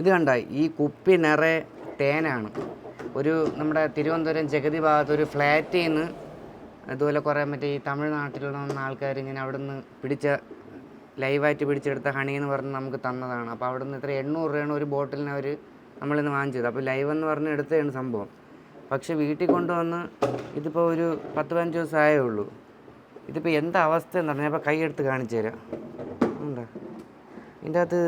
ഇത് കണ്ട? ഈ കുപ്പി നിറയെ തേനാണ്. ഒരു നമ്മുടെ തിരുവനന്തപുരം ജഗതി ഭാഗത്ത് ഒരു ഫ്ലാറ്റിൽ നിന്ന് അതുപോലെ കുറേ മറ്റേ ഈ തമിഴ്നാട്ടിൽ നിന്ന് ആൾക്കാർ ഇങ്ങനെ അവിടെ നിന്ന് പിടിച്ച ലൈവായിട്ട് പിടിച്ചെടുത്ത ഹണി എന്ന് പറഞ്ഞ് നമുക്ക് തന്നതാണ്. അപ്പോൾ അവിടെ നിന്ന് ഇത്ര എണ്ണൂറ് രൂപയാണ് ഒരു ബോട്ടിലിന് അവർ നമ്മളിന്ന് വാങ്ങിച്ചത്. അപ്പോൾ ലൈവ് എന്ന് പറഞ്ഞ് എടുത്തതാണ് സംഭവം. പക്ഷേ വീട്ടിൽ കൊണ്ടുവന്ന് ഇതിപ്പോൾ ഒരു പത്ത് പതിനഞ്ച് ദിവസം ആയേ ഉള്ളൂ ഇതിപ്പോൾ എന്താ അവസ്ഥ എന്ന് പറഞ്ഞാൽ അപ്പോൾ എടുത്ത് കാണിച്ചു തരാം. ഉണ്ടോ? ഇതിന്റെ അകത്ത്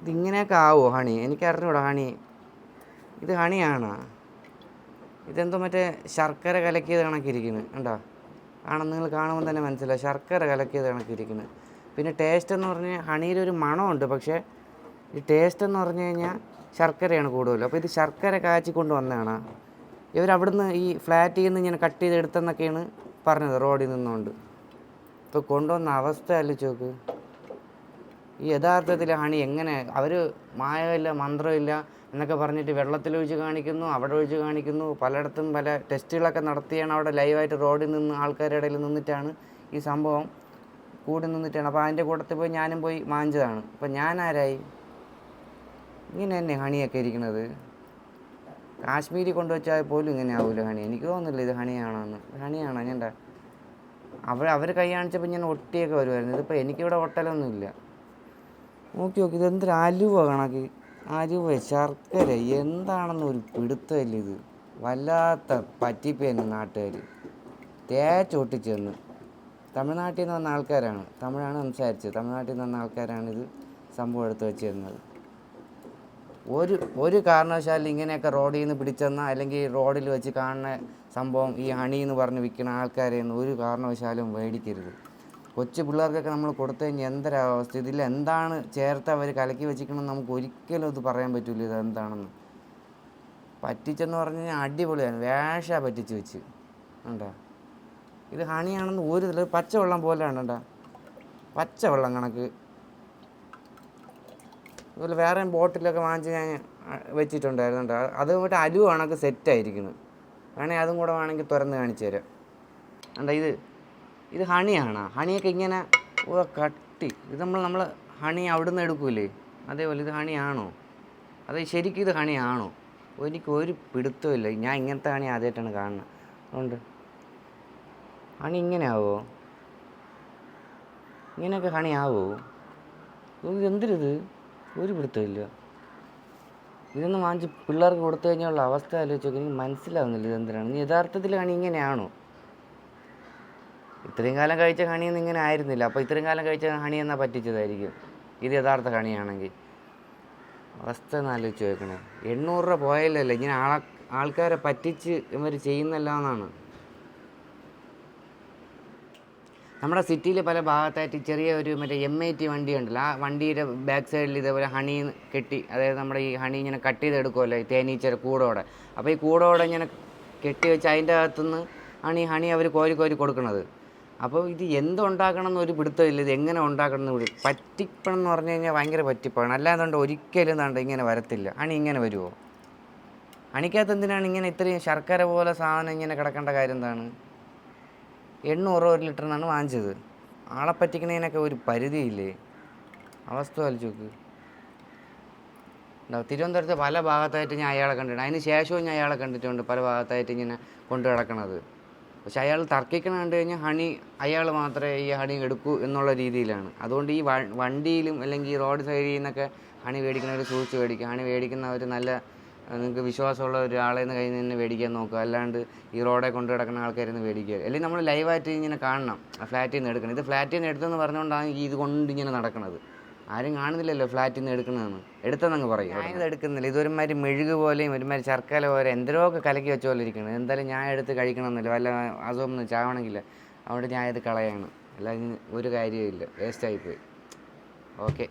ഇതിങ്ങനെയൊക്കെ ആവോ ഹണി? എനിക്ക് എനിക്കറിഞ്ഞൂടാ ഹണി. ഇത് ഹണിയാണോ? ഇതെന്തോ മറ്റേ ശർക്കര കലക്കിയത് കണക്കിരിക്കുന്നു കണ്ടോ? കാണാൻ നിങ്ങൾ കാണുമ്പോൾ തന്നെ മനസ്സിലാവും. ശർക്കര കലക്കിയത് കണക്കിരിക്കുന്നു പിന്നെ ടേസ്റ്റ് എന്ന് പറഞ്ഞ് ഹണിയിൽ ഒരു മണമുണ്ട് പക്ഷേ ഈ ടേസ്റ്റ് എന്ന് പറഞ്ഞു കഴിഞ്ഞാൽ ശർക്കരയാണ് കൂടുതലും അപ്പോൾ ഇത് ശർക്കര കാച്ചി കൊണ്ട് വന്നതാണ്? ഇവർ അവിടുന്ന് ഈ ഫ്ലാറ്റിൽ നിന്ന് ഇങ്ങനെ കട്ട് ചെയ്ത് എടുത്തെന്നൊക്കെയാണ് പറഞ്ഞത് റോഡിൽ നിന്നുകൊണ്ട്. ഇപ്പോൾ കൊണ്ടുവന്ന അവസ്ഥ ആലോചിച്ച് നോക്ക്. ഈ യഥാർത്ഥത്തിൽ ഹണി എങ്ങനെ അവർ മായമില്ല മന്ത്രമില്ല എന്നൊക്കെ പറഞ്ഞിട്ട് വെള്ളത്തിൽ വെള്ളത്തിലൊഴിച്ച് കാണിക്കുന്നു അവിടെ ഒഴിച്ച് കാണിക്കുന്നു പലയിടത്തും പല ടെസ്റ്റുകളൊക്കെ നടത്തിയാണ് അവിടെ ലൈവായിട്ട് റോഡിൽ നിന്ന് ആൾക്കാരുടെ ഇടയിൽ നിന്നിട്ടാണ് ഈ സംഭവം കൂടി നിന്നിട്ടാണ്. അപ്പോൾ അതിന്റെ കൂട്ടത്തിൽ പോയി ഞാനും പോയി മാഞ്ചതാണ്. അപ്പോൾ ഞാൻ ആരായി ഇങ്ങനെ തന്നെ ഹണിയൊക്കെ ഇരിക്കുന്നത് കാശ്മീരി കൊണ്ടുവച്ചാൽ പോലും ഇങ്ങനെ ആവില്ല ഹണി. എനിക്ക് തോന്നുന്നില്ല ഇത് ഹണിയാണോ എന്ന് ഹണിയാണോ? ഞാൻ അവർ അവർ കൈ കാണിച്ചപ്പോൾ ഞാൻ ഒട്ടിയൊക്കെ വരുമായിരുന്നു. ഇതിപ്പോൾ എനിക്കിവിടെ ഒട്ടലൊന്നുമില്ല. നോക്കി നോക്കി ഇതെന്തൊരു അലുവ കണക്ക്. അലുവ ശർക്കര എന്താണെന്ന് ഒരു പിടുത്തമില്ല ഇത്? വല്ലാത്ത പറ്റിപ്പ് തന്നെ നാട്ടുകാർ തേച്ചൊട്ടിച്ചെന്ന് തമിഴ്നാട്ടിൽ നിന്ന് വന്ന ആൾക്കാരാണ്. തമിഴാണ് സംസാരിച്ചത്. തമിഴ്നാട്ടിൽ നിന്ന് വന്ന ആൾക്കാരാണ് ഇത് സംഭവം എടുത്ത് വെച്ചിരുന്നത്. ഒരു ഒരു കാരണവശാലും ഇങ്ങനെയൊക്കെ റോഡിൽ നിന്ന് പിടിച്ചെന്ന അല്ലെങ്കിൽ റോഡിൽ വെച്ച് കാണുന്ന സംഭവം ഈ ഹണി എന്ന് പറഞ്ഞ് വിൽക്കുന്ന ആൾക്കാരെയൊന്നും ഒരു കാരണവശാലും മേടിക്കരുത്. കൊച്ചു പിള്ളേർക്കൊക്കെ നമ്മൾ കൊടുത്തു കഴിഞ്ഞാൽ എന്തൊരവസ്ഥ? ഇതിൽ എന്താണ് ചേർത്ത് അവർ കലക്കി വെച്ചിരിക്കണമെന്ന് നമുക്ക് ഒരിക്കലും ഇത് പറയാൻ പറ്റില്ല ഇത് എന്താണെന്ന്. പറ്റിച്ചെന്ന് പറഞ്ഞു കഴിഞ്ഞാൽ അടിപൊളിയാണ്. വേഷ പറ്റിച്ച് വെച്ച്. ഉണ്ടോ ഇത് ഹണിയാണെന്ന് ഒരു ഇതിൽ പച്ചവെള്ളം പോലെയാണ് കേട്ടോ പച്ചവെള്ളം കണക്ക്. അതുപോലെ വേറെ ബോട്ടിലൊക്കെ വാങ്ങിച്ച് ഞാൻ വെച്ചിട്ടുണ്ടായിരുന്നു കേട്ടോ അത് മറ്റേ അലുവാണൊക്കെ സെറ്റായിരിക്കുന്നത് വേണേൽ അതും കൂടെ വേണമെങ്കിൽ തുറന്ന് കാണിച്ചു തരാം. എന്താ ഇത്? ഇത് ഹണിയാണ്? ഹണിയൊക്കെ ഇങ്ങനെ ഓ കട്ടി. ഇത് നമ്മൾ നമ്മൾ ഹണി അവിടുന്ന് എടുക്കൂലേ? അതേപോലെ ഇത് ഹണിയാണോ? അത് ശരിക്കും ഇത് ഹണിയാണോ? എനിക്ക് ഒരു പിടുത്തമില്ല ഞാൻ ഇങ്ങനത്തെ ഹണി ആദ്യമായിട്ടാണ് കാണുന്നത്. അതുകൊണ്ട് ഹണി ഇങ്ങനെ ഇങ്ങനെയൊക്കെ ഹണി ആവോ ഓ, ഇത് എന്തിരിത്? ഒരു പിടുത്തമില്ല ഇതൊന്നും വാങ്ങിച്ച് പിള്ളേർക്ക് കൊടുത്തു കഴിഞ്ഞുള്ള അവസ്ഥ ആലോചിച്ചൊക്കെ നോക്കി. എനിക്ക് മനസ്സിലാവുന്നില്ല ഇത് എന്തിനാണ്. നീ യഥാർത്ഥത്തിൽ ഹണി ഇങ്ങനെയാണോ? ഇത്രയും കാലം കഴിച്ച കണിയൊന്നും ഇങ്ങനെ ആയിരുന്നില്ല. അപ്പോൾ ഇത്രയും കാലം കഴിച്ച ഹണി എന്നാ പറ്റിച്ചതായിരിക്കും? ഇത് യഥാർത്ഥ കണിയാണെങ്കിൽ. അവസ്ഥ എന്നാലോചിച്ച് നോക്കണേ. എണ്ണൂറ് രൂപ പോയല്ലേ ഇങ്ങനെ ആളെ ആൾക്കാരെ പറ്റിച്ച് ഇവർ ചെയ്യുന്നല്ല എന്നാണ്. നമ്മുടെ സിറ്റിയിൽ പല ഭാഗത്തായിട്ട് ചെറിയ ഒരു മറ്റേ എം ഐ ടി വണ്ടി ഉണ്ടല്ലോ. ആ വണ്ടിയുടെ ബാക്ക് സൈഡിൽ ഇതേപോലെ ഹണി കെട്ടി അതായത് നമ്മുടെ ഈ ഹണി ഇങ്ങനെ കട്ട് ചെയ്തെടുക്കുമല്ലോ ഈ തേനീച്ചര കൂടോടെ. അപ്പോൾ ഈ കൂടോടെ ഇങ്ങനെ കെട്ടി വെച്ച് അതിന്റെ അകത്തുനിന്ന് ആണ് ഈ ഹണി അവർ കോരി കോരി കൊടുക്കുന്നത് അപ്പോൾ ഇത് എന്തുണ്ടാക്കണം എന്നൊരു പിടുത്തമില്ല ഇത് എങ്ങനെ ഉണ്ടാക്കണം എന്ന് പിടി പറ്റിപ്പണം എന്ന് പറഞ്ഞു കഴിഞ്ഞാൽ ഭയങ്കര പറ്റിപ്പാണ്. അല്ലാതുകൊണ്ട് ഒരിക്കലും എന്താണ്ട് ഇങ്ങനെ വരത്തില്ല. അണി ഇങ്ങനെ വരുമോ അണിക്കകത്ത് എന്തിനാണ് ഇങ്ങനെ ഇത്രയും ശർക്കര പോലെ സാധനം ഇങ്ങനെ കിടക്കേണ്ട കാര്യം എന്താണ്? എണ്ണൂറ് ഒരു ലിറ്ററിനാണ് വാങ്ങിച്ചത്. ആളെ പറ്റിക്കണതിനൊക്കെ ഒരു പരിധിയില്ലേ? അവസ്ഥ വലിച്ചു നോക്ക്. ഉണ്ടാവും തിരുവനന്തപുരത്ത് പല ഭാഗത്തായിട്ട് ഞാൻ അയാളെ കണ്ടിട്ടുണ്ട്. അതിന് ശേഷവും ഞാൻ അയാളെ കണ്ടിട്ടുണ്ട് പല ഭാഗത്തായിട്ട് ഇങ്ങനെ കൊണ്ടു കിടക്കണത് പക്ഷെ അയാൾ തർക്കിക്കണ കണ്ടു കഴിഞ്ഞാൽ ഹണി അയാൾ മാത്രമേ ഈ ഹണി എടുക്കൂ എന്നുള്ള രീതിയിലാണ്. അതുകൊണ്ട് ഈ വണ്ടിയിലും അല്ലെങ്കിൽ റോഡ് സൈഡിൽ നിന്നൊക്കെ ഹണി മേടിക്കുന്നവർ സൂക്ഷിച്ച് മേടിക്കുക ഹണി മേടിക്കുന്നവർ നല്ല നിങ്ങൾക്ക് വിശ്വാസമുള്ള ഒരാളെ നിന്ന് കയ്യിൽ നിന്ന് മേടിക്കാൻ നോക്കുക. അല്ലാണ്ട് ഈ റോഡെ കൊണ്ട് കിടക്കുന്ന ആൾക്കാരിൽ നിന്ന് മേടിക്കുക. അല്ലെങ്കിൽ നമ്മൾ ലൈവായിട്ട് ഇങ്ങനെ കാണണം ഫ്ലാറ്റിൽ നിന്ന് എടുക്കണം. ഇത് ഫ്ലാറ്റിൽ നിന്ന് എടുത്തെന്ന് പറഞ്ഞുകൊണ്ടാണ് ഈ ഇത് കൊണ്ട് ഇങ്ങനെ നടക്കുന്നത് ആരും കാണുന്നില്ലല്ലോ ഫ്ലാറ്റിൽ നിന്ന് എടുക്കണമെന്ന് എടുത്തെന്നങ്ങ് പറയും ഞാനിത് എടുക്കുന്നില്ല ഇതൊരുമാതിരി മെഴുക് പോലെയും ഒരുമാതിരി ശർക്കര പോലെ എന്തോ ഒക്കെ കലക്കി വെച്ച പോലെ ഇരിക്കുന്നത് എന്തായാലും ഞാൻ എടുത്ത് കഴിക്കണമെന്നില്ല. വല്ല അസുഖം ചാവണമെങ്കിൽ അവിടെ ഞാൻ ഇത് കളയാണ്. അല്ലാതെ ഒരു കാര്യവും ഇല്ല വേസ്റ്റായിപ്പോയി. ഓക്കെ.